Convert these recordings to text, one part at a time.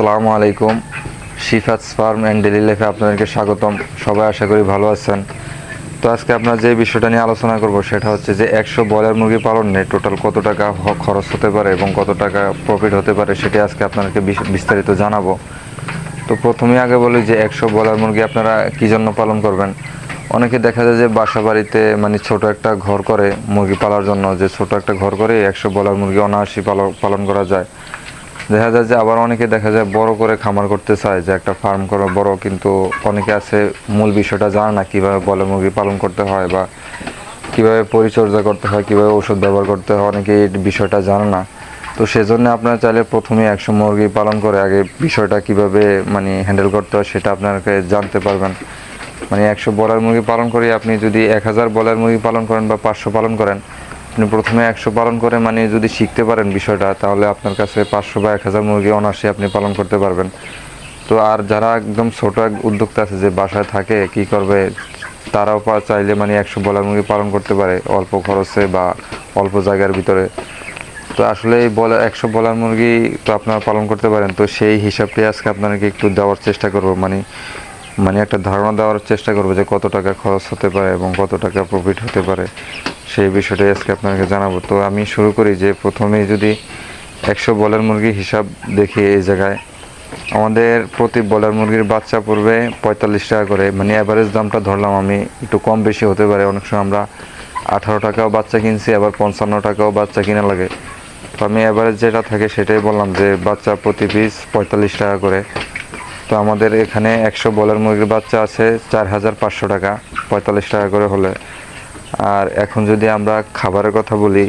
আসসালামু আলাইকুম। Shifat farm and daily লাইফে আপনাদেরকে স্বাগতম। সবাই আশা করি ভালো আছেন। তো আজকে আপনার যে বিষয়টা নিয়ে আলোচনা করব সেটা হচ্ছে যে একশো ব্রয়লার মুরগি পালন পালনে টোটাল কত টাকা খরচ হতে পারে এবং কত টাকা প্রফিট হতে পারে সেটি আজকে আপনাদেরকে বিস্তারিত জানাব। তো প্রথমেই আগে বলি যে একশো ব্রয়লার মুরগি আপনারা কী জন্য পালন করবেন? অনেকে দেখা যায় যে বাসা বাড়িতে মানে ছোট একটা ঘর করে মুরগি পালার জন্য, যে ছোট একটা ঘর করে একশো ব্রয়লার মুরগি অনায়াসই পালন পালন করা যায়। দেখা যায় যে আবার অনেকে দেখা যায় বড় করে খামার করতে চায়, যে একটা ফার্ম করো বড়, কিন্তু অনেকে আছে মূল বিষয়টা জানে না কীভাবে বলে মুরগি পালন করতে হয় বা কীভাবে পরিচর্যা করতে হয়, কীভাবে ওষুধ ব্যবহার করতে হয়, অনেকে এই বিষয়টা জানে না। তো সেজন্য আপনারা চাইলে প্রথমে একশো মুরগি পালন করে আগে বিষয়টা কীভাবে মানে হ্যান্ডেল করতে হয় সেটা আপনাকে জানতে পারবেন। মানে একশো বলার মুরগি পালন করে আপনি যদি এক হাজার বলার মুরগি পালন করেন বা পাঁচশো পালন করেন আপনি প্রথমে একশো পালন করে মানে যদি শিখতে পারেন বিষয়টা, তাহলে আপনার কাছে পাঁচশো বা এক হাজার মুরগি অনায়াসে আপনি পালন করতে পারবেন। তো আর যারা একদম ছোট এক উদ্যোক্তা আছে যে বাসায় থাকে, কি করবে? তারাও চাইলে মানে একশো বলার মুরগি পালন করতে পারে অল্প খরচে বা অল্প জায়গার ভিতরে। তো আসলে এই বলা, একশো বলার মুরগি তো আপনারা পালন করতে পারেন। তো সেই হিসাবটি আজকে আপনাদেরকে একটু দেওয়ার চেষ্টা করব। মানে মানে একটা ধারণা দেওয়ার চেষ্টা করব যে কত টাকা খরচ হতে পারে এবং কত টাকা প্রফিট হতে পারে। সেই বিষয়টাই আজকে আপনাকে জানাব। তো আমি শুরু করি যে প্রথমেই যদি একশো বলার মুরগি হিসাব দেখি এই জায়গায়, আমাদের প্রতি বলার মুরগির বাচ্চা পড়বে পঁয়তাল্লিশ টাকা করে। মানে অ্যাভারেজ দামটা ধরলাম আমি, একটু কম বেশি হতে পারে। অনেক সময় আমরা আঠারো টাকাও বাচ্চা কিনছি, আবার পঞ্চান্ন টাকাও বাচ্চা কিনা লাগে। তো আমি অ্যাভারেজ যেটা থাকে সেটাই বললাম যে বাচ্চা প্রতি পিস পঁয়তাল্লিশ টাকা করে। তো আমাদের এখানে একশো বলার মুরগির বাচ্চা আছে চার হাজার পাঁচশো টাকা, পঁয়তাল্লিশ টাকা করে হলে। আর এখন যদি আমরা খাবারের কথা বলি,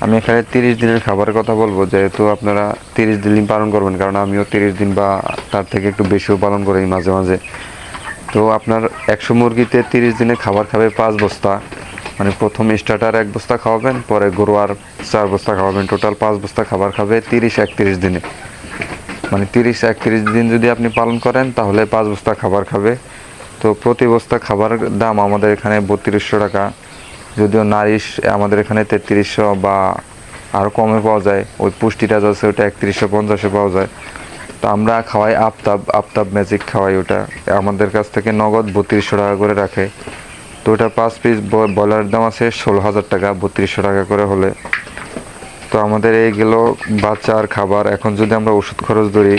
আমি এখানে তিরিশ দিনের খাবারের কথা বলব, যেহেতু আপনারা তিরিশ দিন পালন করবেন, কারণ আমিও তিরিশ দিন বা তার থেকে একটু বেশিও পালন করি মাঝে মাঝে। তো আপনার একশো মুরগিতে তিরিশ দিনে খাবার খাবে পাঁচ বস্তা মানে প্রথম স্টার্টার এক বস্তা খাওয়াবেন, পরে গরু আর চার বস্তা খাওয়াবেন। টোটাল পাঁচ বস্তা খাবার খাবে তিরিশ একত্রিশ দিনে। মানে তিরিশ একত্রিশ দিন যদি আপনি পালন করেন, তাহলে পাঁচ বস্তা খাবার খাবে। তো প্রতি বস্তা খাবার দাম আমাদের এখানে বত্রিশশো টাকা। যদিও নারিশ আমাদের এখানে তেত্রিশশো বা আরও কমে পাওয়া যায়। ওই পুষ্টিটা যাচ্ছে ওটা একত্রিশশো, পঞ্চাশে পাওয়া যায়। তো আমরা খাওয়াই আফতাব আফতাব ম্যাজিক খাওয়াই ওটা। আমাদের কাছ থেকে নগদ বত্রিশশো টাকা করে রাখে। তো ওটা পাঁচ পিস ব্রয়লারের দাম আছে ষোলো হাজার টাকা, বত্রিশশো টাকা করে হলে। তো আমাদের এইগুলো বাচ্চা আর খাবার, এখন যদি আমরা ওষুধ খরচ ধরি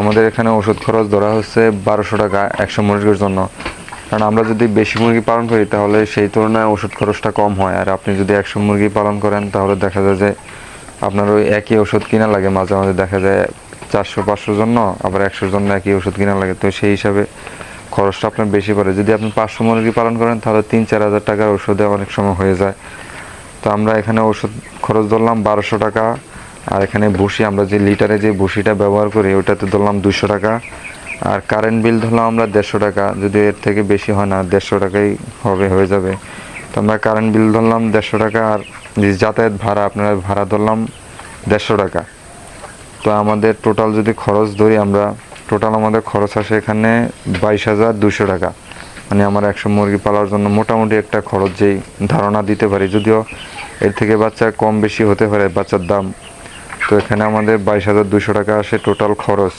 আমাদের এখানে ওষুধ খরচ ধরা হচ্ছে বারোশো টাকা একশো মুরগির জন্য। কারণ আমরা যদি বেশি মুরগি পালন করি, তাহলে সেই তুলনায় ওষুধ খরচটা কম হয়। আর আপনি যদি একশো মুরগি পালন করেন, তাহলে দেখা যায় যে আপনার ওই একই ওষুধ কিনা লাগে। মাঝে মাঝে দেখা যায় চারশো, পাঁচশোর জন্য, আবার একশোর জন্য একই ওষুধ কিনা লাগে। তো সেই হিসাবে খরচটা আপনার বেশি পড়ে। যদি আপনি পাঁচশো মুরগি পালন করেন, তাহলে তিন, চার হাজার টাকার ওষুধে অনেক সময় হয়ে যায়। তো আমরা এখানে ওষুধ খরচ ধরলাম বারোশো টাকা। আর এখানে ভুসি, আমরা যে লিটারে যে ভুসিটা ব্যবহার করি, ওটাতে ধরলাম দুশো টাকা। আর কারেন্ট বিল ধরলাম আমরা দেড়শো টাকা। যদি এর থেকে বেশি হয় না, দেড়শো টাকাই হবে, হয়ে যাবে। তো আমরা কারেন্ট বিল ধরলাম দেড়শো টাকা, আর যে যাতায়াত ভাড়া, আপনারা ভাড়া ধরলাম দেড়শো টাকা। তো আমাদের টোটাল যদি খরচ ধরি আমরা টোটাল আমাদের খরচ আসে এখানে বাইশ হাজার দুশো টাকা। মানে আমার একশো মুরগি পালার জন্য মোটামুটি একটা খরচ, যেই ধারণা দিতে পারি। যদিও এর থেকে বাচ্চা কম বেশি হতে পারে, বাচ্চার দাম তো এখানে আমাদের বাইশ হাজার দুশো টাকা আসে টোটাল খরচ।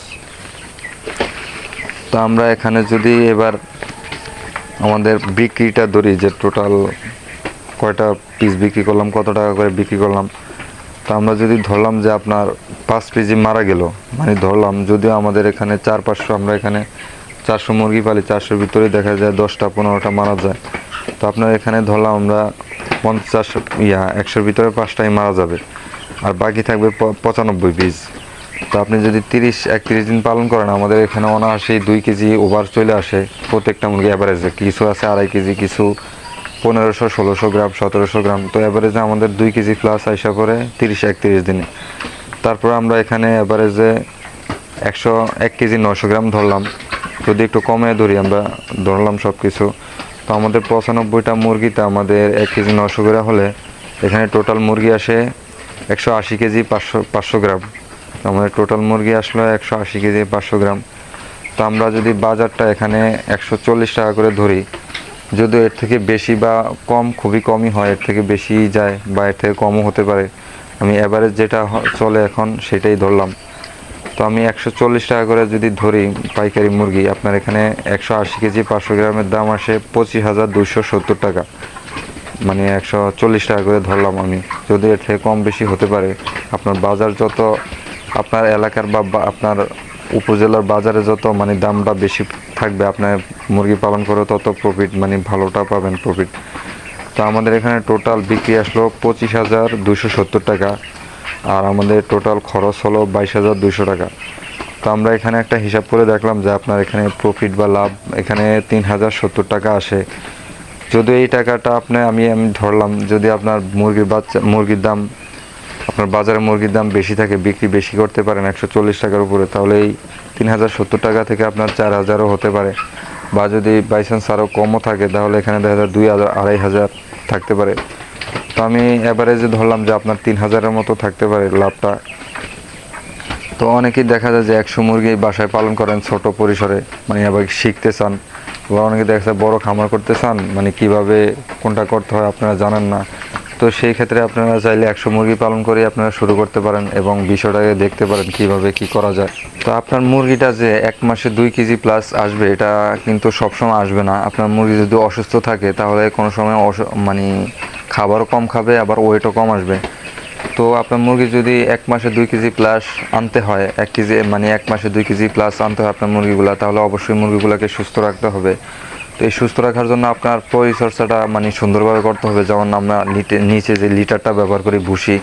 তো আমরা এখানে যদি এবার আমাদের বিক্রিটা ধরি, যে টোটাল কয়টা পিস বিক্রি করলাম, কত টাকা করে বিক্রি করলাম, তো আমরা যদি ধরলাম যে আপনার পাঁচ কেজি মারা গেল মানে ধরলাম যদিও আমাদের এখানে চার পাঁচশো, আমরা এখানে চারশো মুরগি পালি, চারশোর ভিতরে দেখা যায় দশটা পনেরোটা মারা যায়। তো আপনার এখানে ধরলাম আমরা পঞ্চাশ, ইয়া, একশোর ভিতরে পাঁচটাই মারা যাবে। আর বাকি থাকবে পঁচানব্বই পিস তো আপনি যদি তিরিশ, একত্রিশ দিন পালন করেন, আমাদের এখানে অনায়াসেই দুই কেজি ওভার চলে আসে। প্রত্যেকটা মুরগি অ্যাভারেজে কিছু আছে আড়াই কেজি, কিছু পনেরোশো, ষোলোশো গ্রাম, সতেরোশো গ্রাম। তো অ্যাভারেজে আমাদের দুই কেজি প্লাস আইসা পরে তিরিশ, একত্রিশ দিনে। তারপর আমরা এখানে অ্যাভারেজে একশো, এক কেজি নশো গ্রাম ধরলাম। যদি একটু কমে ধরি, আমরা ধরলাম সব কিছু তো আমাদের পঁচানব্বইটা মুরগিতে আমাদের এক কেজি নশো গ্রাম হলে এখানে টোটাল মুরগি আসে একশো আশি কেজি, পাঁচশো পাঁচশো গ্রাম। আমাদের টোটাল মুরগি আসলো একশো আশি কেজি, পাঁচশো গ্রাম। তো আমরা যদি বাজারটা এখানে একশো চল্লিশ টাকা করে ধরি যদিও এর থেকে বেশি বা কম, খুবই কমই হয়, এর থেকে বেশি যায় বা এর থেকে কমও হতে পারে, আমি অ্যাভারেজ যেটা চলে এখন সেটাই ধরলাম। তো আমি একশো চল্লিশ টাকা করে যদি ধরি পাইকারি মুরগি, আপনার এখানে একশো আশি কেজি, পাঁচশো গ্রামের দাম আসে পঁচিশ হাজার দুশো সত্তর টাকা। মানে একশো চল্লিশ টাকা করে ধরলাম আমি। যদি এর থেকে কম বেশি হতে পারে, আপনার বাজার যত, আপনার এলাকার বা আপনার উপজেলার বাজারে যত মানে দামটা বেশি থাকবে, আপনার মুরগি পালন করে তত প্রফিট মানে ভালোটা পাবেন প্রফিট তো আমাদের এখানে টোটাল বিক্রি আসলো পঁচিশ হাজার দুশো সত্তর টাকা, আর আমাদের টোটাল খরচ হলো বাইশ হাজার দুশো টাকা। তো আমরা এখানে একটা হিসাব করে দেখলাম যে আপনার এখানে প্রফিট বা লাভ এখানে তিন হাজার সত্তর টাকা আসে। যদি এই টাকাটা আপনি, আমি আমি ধরলাম, যদি আপনার মুরগির বাচ্চা, মুরগির দাম, আপনার বাজারে মুরগির দাম বেশি থাকে, বিক্রি বেশি করতে পারেন একশো চল্লিশ টাকার উপরে, তাহলে এই তিন হাজার সত্তর টাকা থেকে আপনার চার হাজারও হতে পারে। বা যদি বাই চান্স আরও কমও থাকে, তাহলে এখানে দেখা যায় দুই হাজার, আড়াই হাজার থাকতে পারে। তো আমি অ্যাভারেজে ধরলাম যে আপনার তিন হাজারের মতো থাকতে পারে লাভটা। তো অনেকেই দেখা যায় যে একশো মুরগি বাসায় পালন করেন ছোট পরিসরে মানে আবার শিখতে চান। বা অনেকে দেখা বড় খামার করতে চান মানে কীভাবে কোনটা করতে হয় আপনারা জানেন না। তো সেই ক্ষেত্রে আপনারা চাইলে একশো মুরগি পালন করে আপনারা শুরু করতে পারেন এবং বিষয়টাকে দেখতে পারেন কীভাবে কি করা যায়। তো আপনার মুরগিটা যে এক মাসে দুই কেজি প্লাস আসবে, এটা কিন্তু সবসময় আসবে না। আপনার মুরগি যদি অসুস্থ থাকে, তাহলে কোনো সময় মানে খাবারও কম খাবে, আবার ওয়েটও কম আসবে। তো আপনার মুরগি যদি এক মাসে দুই কেজি প্লাস আনতে হয়, এক কেজি মানে এক মাসে দুই কেজি প্লাস আনতে হয় আপনার মুরগিগুলা, তাহলে অবশ্যই মুরগিগুলোকে সুস্থ রাখতে হবে। তো এই সুস্থ রাখার জন্য আপনার পরিচর্চাটা মানে সুন্দরভাবে করতে হবে। যেমন আমরা নিচে যে লিটারটা ব্যবহার করি, ভুসি,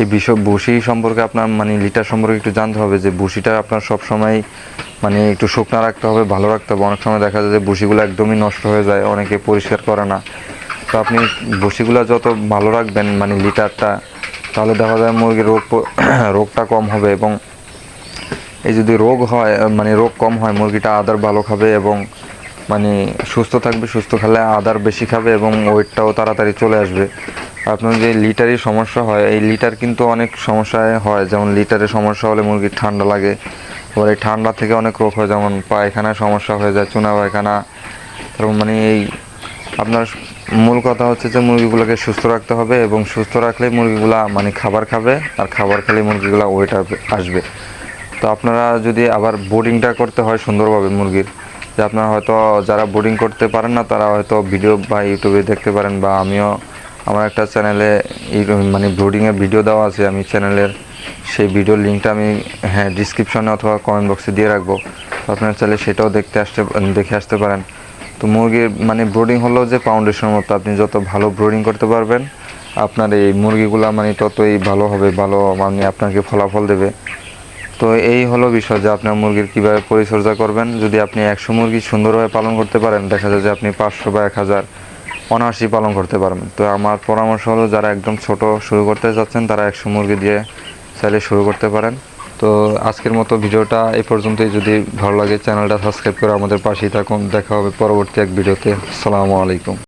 এই বিষয়, ভুসি সম্পর্কে আপনার মানে লিটার সম্পর্কে একটু জানতে হবে যে ভুসিটা আপনার সবসময় মানে একটু শুকনো রাখতে হবে, ভালো রাখতে হবে। অনেক সময় দেখা যায় যে ভুসিগুলো একদমই নষ্ট হয়ে যায়, অনেকে পরিষ্কার করে না। তো আপনি ভুসিগুলো যত ভালো রাখবেন মানে লিটারটা তাহলে দেখা যায় মুরগির রোগ রোগটা কম হবে এবং এই যদি রোগ হয় মানে রোগ কম হয়, মুরগিটা আদার ভালো খাবে এবং মানে সুস্থ থাকবে, সুস্থ খেলে আদার বেশি খাবে এবং ওয়েটটাও তাড়াতাড়ি চলে আসবে। আপনার যে লিটারের সমস্যা হয়, এই লিটার কিন্তু অনেক সমস্যায় হয়। যেমন লিটারের সমস্যা হলে মুরগির ঠান্ডা লাগে। এবার এই ঠান্ডা থেকে অনেক রোগ হয়, যেমন পায়খানার সমস্যা হয়ে যায়, চুনা পায়খানা। তারপর মানে এই আপনার মূল কথা হচ্ছে যে মুরগিগুলোকে সুস্থ রাখতে হবে এবং সুস্থ রাখলে মুরগিগুলা মানে খাবার খাবে, আর খাবার খেলে মুরগিগুলা ওয়েট আসবে। তো আপনারা যদি আবার বোর্ডিংটা করতে হয় সুন্দরভাবে মুরগির, যে আপনারা হয়তো যারা বোর্ডিং করতে পারেন না, তারা হয়তো ভিডিও বা ইউটিউবে দেখতে পারেন, বা আমিও আমার একটা চ্যানেলে মানে ব্রোডিংয়ের ভিডিও দেওয়া আছে, আমি চ্যানেলের সেই ভিডিওর লিঙ্কটা আমি হ্যাঁ ডিসক্রিপশনে অথবা কমেন্ট বক্সে দিয়ে রাখব। আপনারা চাইলে সেটাও দেখতে আসতে, দেখে আসতে পারেন। তো মুরগির মানে ব্রোডিং হলো যে ফাউন্ডেশনের মতো আপনি যত ভালো ব্রোডিং করতে পারবেন, আপনার এই মুরগিগুলা মানে ততই ভালো হবে, ভালো মানে আপনাকে ফলাফল দেবে। তো এই হলো বিষয় যে আপনার মুরগির কীভাবে পরিচর্যা করবেন। যদি আপনি একশো মুরগি সুন্দরভাবে পালন করতে পারেন, দেখা যায় যে আপনি পাঁচশো বা এক হাজার অনায়াসই পালন করতে পারবেন। তো আমার পরামর্শ হলো, যারা একদম ছোট শুরু করতে যাচ্ছেন তারা একশো মুরগি দিয়ে চাইলে শুরু করতে পারেন। তো আজকের মতো ভিডিওটা এই পর্যন্তই। যদি ভালো লাগে, চ্যানেলটা সাবস্ক্রাইব করে আমাদের পাশেই থাকুন। দেখা হবে পরবর্তী এক ভিডিওতে। আসসালামু আলাইকুম।